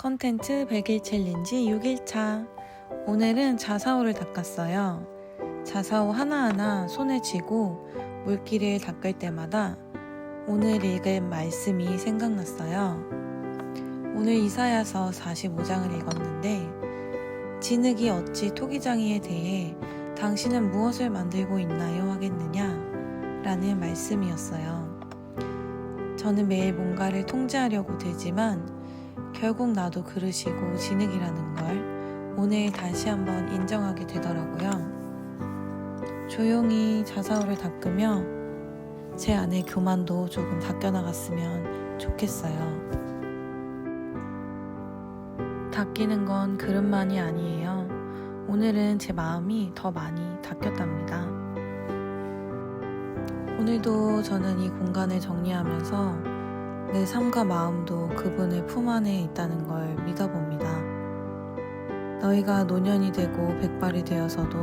컨텐츠 100일 챌린지 6일차. 오늘은 자사오를 닦았어요. 자사오 하나하나 손에 쥐고 물기를 닦을 때마다 오늘 읽은 말씀이 생각났어요. 오늘 이사야서 45장을 읽었는데 진흙이 어찌 토기장이에 대해 당신은 무엇을 만들고 있나요 하겠느냐 라는 말씀이었어요. 저는 매일 뭔가를 통제하려고 들지만 결국 나도 그릇이고 진흙이라는 걸 오늘 다시 한번 인정하게 되더라고요. 조용히 자사오를 닦으며 제 안의 교만도 조금 닦여나갔으면 좋겠어요. 닦이는 건 그릇만이 아니에요. 오늘은 제 마음이 더 많이 닦였답니다. 오늘도 저는 이 공간을 정리하면서 내 삶과 마음도 그분의 품 안에 있다는 걸 믿어봅니다. 너희가 노년이 되고 백발이 되어서도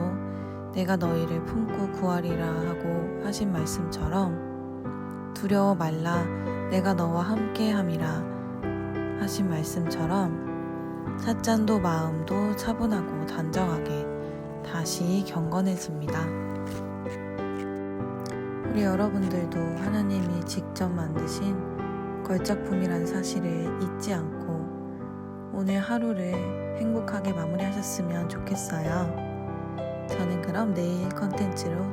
내가 너희를 품고 구하리라 하고 하신 말씀처럼 두려워 말라 내가 너와 함께 함이라 하신 말씀처럼 찻잔도 마음도 차분하고 단정하게 다시 경건해집니다. 우리 여러분들도 하나님이 직접 만드신 걸작품이라는 사실을 잊지 않고 오늘 하루를 행복하게 마무리하셨으면 좋겠어요. 저는 그럼 내일 컨텐츠로.